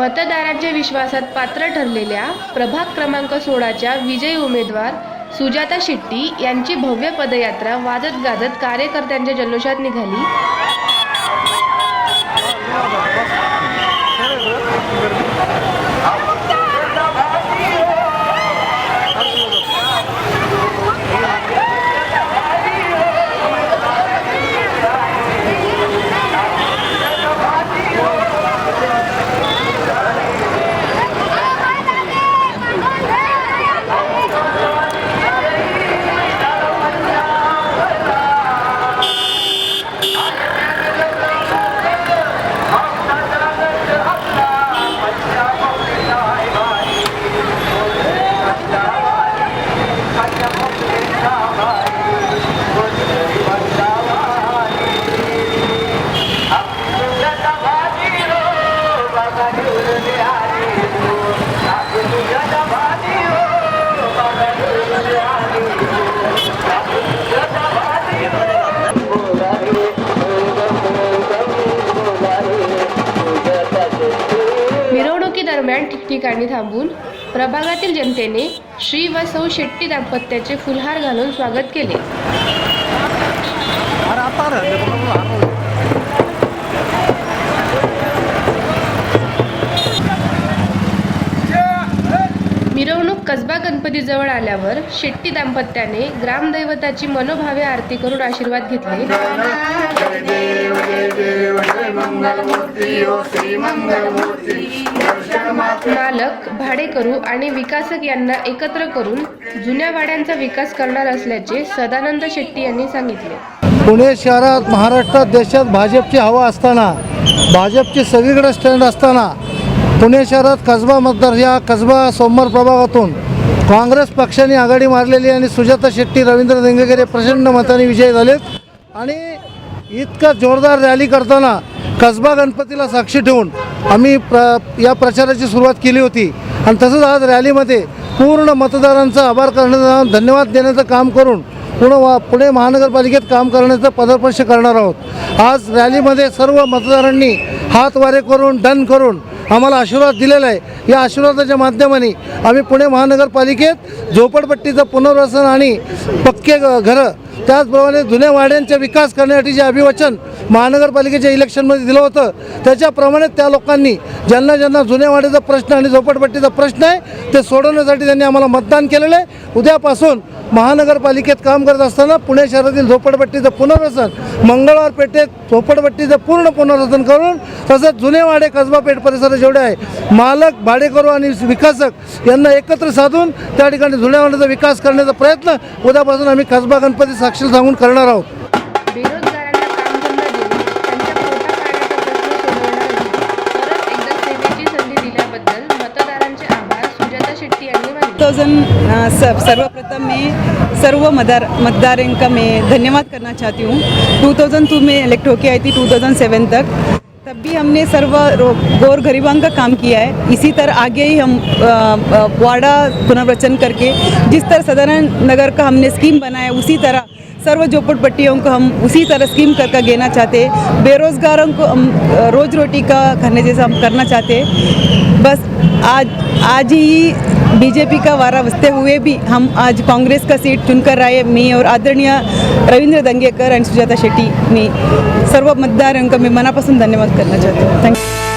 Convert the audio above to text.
मतदारांच्या विश्वासात पात्र ठरलेल्या प्रभाग क्रमांक सोळाच्या विजयी उमेदवार सुजाता शेट्टी यांची भव्य पदयात्रा वाजत गाजत कार्यकर्त्यांच्या जल्लोषात निघाली. दरम्यान ठिकठिकाणी थांबून प्रभागातील जनतेने श्री व सौ शेट्टी दाम्पत्याचे फुलहार घालून स्वागत केले. मिरवणूक कसबा गणपतीजवळ आल्यावर शेट्टी दाम्पत्याने ग्रामदैवताची मनोभावे आरती करून आशीर्वाद घेतले. मालक भाडेकरू आणि विकासक यांना एकत्र करून जुन्या वाड्यांचा विकास करणार असल्याचे सदानंद शेट्टी यांनी सांगितले. पुणे शहरात महाराष्ट्रात देशात भाजपची हवा असताना भाजपची सगळीकडे स्टँड असताना पुणे शहरात कसबा मतदार या कसबा सोमवार प्रभागातून काँग्रेस पक्षाने आघाडी मारलेली आणि सुजाता शेट्टी रवींद्र दंगेकर प्रचंड मताने विजयी झालेत. आणि इतका जोरदार रॅली करताना कसबा गणपतीला साक्षी ठेवून आम्ही प्र या प्रचाराची सुरुवात केली होती. आणि तसंच आज रॅलीमध्ये पूर्ण मतदारांचा आभार करण्याचं धन्यवाद देण्याचं काम करून पुणे वा पुणे महानगरपालिकेत काम करण्याचं पदर्पश करणार आहोत. आज रॅलीमध्ये सर्व मतदारांनी हात वारे करून डन करून आम्हाला आशीर्वाद दिलेला आहे. या आशीर्वादाच्या माध्यमाने आम्ही पुणे महानगरपालिकेत झोपडपट्टीचं पुनर्वसन आणि पक्के ग- घरं त्याचप्रमाणे जुन्या वाड्यांचा विकास करण्यासाठी जे अभिवचन महानगरपालिकेच्या इलेक्शनमध्ये दिलं होतं त्याच्याप्रमाणे त्या लोकांनी ज्यांना ज्यांना जुन्या वाड्याचा प्रश्न आणि झोपडपट्टीचा प्रश्न आहे ते सोडवण्यासाठी त्यांनी आम्हाला मतदान केलेलं आहे. उद्यापासून महानगरपालिकेत काम करत असताना पुणे शहरातील झोपडपट्टीचं पुनर्वसन मंगळवार पेठेत झोपडपट्टीचं पूर्ण पुनर्वसन करून तसंच जुने वाडे कसबा पेठ परिसरात जेवढे आहे मालक भाडेकरू आणि विकासक यांना एकत्र साधून त्या ठिकाणी जुन्या वाड्याचा विकास करण्याचा प्रयत्न उद्यापासून आम्ही कसबा गणपती साक्षी सांगून करणार आहोत. बेरोजगारांना कामधंदा देऊन त्यांच्या पोटा पाण्याचा प्रश्न सोडवणार आहे परत एकदा सेवेची संधी दिल्याबद्दल मतदारांचे आभार. सुजाता शेट्टी यांनी मानले. थाउजेंड सर्वप्रथम मैं सर्व मतदार मतदारों का मैं धन्यवाद करना चाहती हूँ. 2002 में इलेक्ट होके आई थी 2007 तक. तब भी हमने सर्व रो- गौर गरीबां का काम किया है। इसी तरह आगे ही हम अ, अ, वाड़ा पुनर्वचन करके जिस तरह सदानंद नगर का हमने स्कीम बनाया उसी तरह सर्व झोपड़पट्टियों को हम उसी तरह स्कीम कर कर देना चाहते बेरोज़गारों को हम रोज रोटी का खाने जैसा हम करना चाहते बस आज आज ही बीजेपी का वारा बसते हुए भी हम आज कांग्रेस का सीट चुनकर आए मैं और आदरणीय रवींद्र दंगेकर आणि सुजाता शेट्टी मी सर्व मतदारांका मी मनापासून धन्यवाद करना चाहते थँक्यू